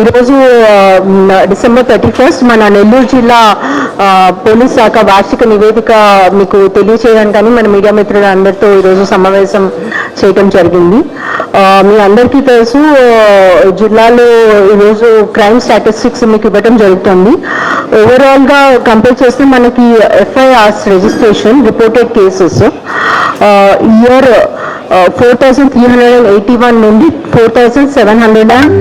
ఈరోజు December thirty first మన నెల్లూరు జిల్లా పోలీస్ శాఖ వార్షిక నివేదిక మీకు తెలియచేయడానికని మన మీడియా మిత్రులు అందరితో ఈరోజు సమావేశం చేయటం జరిగింది. మీ అందరికీ తెలుసు జిల్లాలో ఈరోజు క్రైమ్ స్టాటిస్టిక్స్ మీకు ఇవ్వటం జరుగుతుంది. ఓవరాల్గా కంపేర్ చేస్తే మనకి FIRs registration reported cases year four thousand three hundred and eighty one నుండి four thousand seven hundred and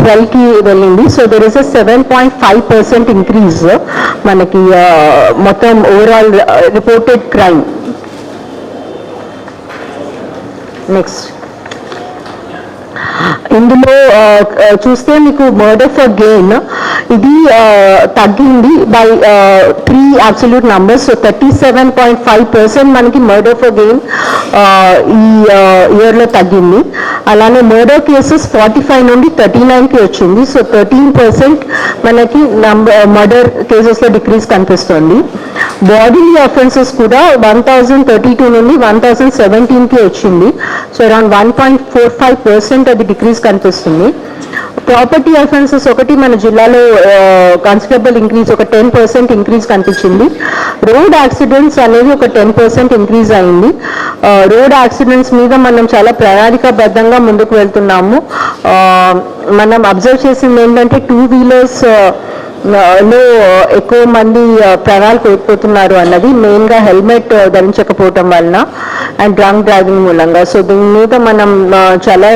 ట్వెల్వ్కి వెళ్ళింది. So there is a seven point five percent increase మనకి మొత్తం ఓవరాల్ రిపోర్టెడ్ క్రైమ్ నెక్స్ట్ ఇందులో చూస్తే మీకు మర్డర్ ఫర్ గెయిన్ ఇది తగ్గింది by three absolute numbers so thirty seven point five percent మనకి మర్డర్ ఫర్ గెయిన్ ఈ ఇయర్లో తగ్గింది. అలానే మర్డర్ కేసెస్ ఫార్టీ ఫైవ్ నుండి థర్టీ నైన్కి వచ్చింది. సో థర్టీన్ పర్సెంట్ మనకి నంబర్ మర్డర్ కేసెస్లో డిక్రీజ్ కనిపిస్తుంది. బాడీ అఫెన్సెస్ కూడా వన్ థౌజండ్ థర్టీ టూ నుండి వన్ థౌజండ్ సెవెంటీన్కి వచ్చింది. So around one point four five percent అది డిక్రీజ్ కనిపిస్తుంది. ప్రాపర్టీ అఫెన్సెస్ ఒకటి మన జిల్లాలో కన్సిడరబుల్ ఇంక్రీజ్ ఒక టెన్ పర్సెంట్ ఇంక్రీజ్ కనిపించింది. రోడ్ యాక్సిడెంట్స్ అనేది ఒక టెన్ పర్సెంట్ ఇంక్రీజ్ అయింది. రోడ్ యాక్సిడెంట్స్ మీద మనం చాలా ప్రణాళికాబద్ధంగా ముందుకు వెళ్తున్నాము. మనం అబ్జర్వ్ చేసింది ఏంటంటే టూ వీలర్స్ లో ఎక్కువ మంది ప్రాణాలు కోల్పోతున్నారు అన్నది మెయిన్గా హెల్మెట్ ధరించకపోవటం వలన అండ్ డ్రంక్ డ్రైవింగ్ మూలంగా. సో దీని మీద మనం చాలా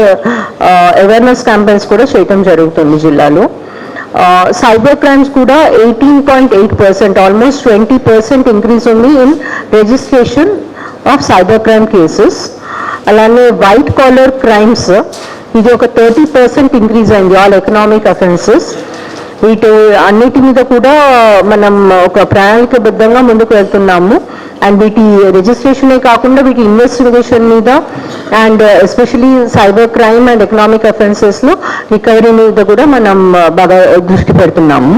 అవేర్నెస్ క్యాంపెయిన్స్ కూడా చేయటం జరుగుతుంది జిల్లాలో. సైబర్ క్రైమ్స్ కూడా eighteen point eight percent almost twenty percent increase ఉంది in registration of cyber crime cases అలానే వైట్ కాలర్ క్రైమ్స్ ఇది ఒక థర్టీ పర్సెంట్ ఇంక్రీజ్ అయింది ఆల్ ఎకనామిక్ అఫెన్సెస్ వీటి అన్నిటి మీద కూడా మనం ఒక ప్రణాళికబద్ధంగా ముందుకు వెళ్తున్నాము. అండ్ వీటి రిజిస్ట్రేషనే కాకుండా వీటి ఇన్వెస్టిగేషన్ మీద and especially cyber crime and economic అఫెన్సెస్లో recovery మీద కూడా మనం బాగా దృష్టి పెడుతున్నాము.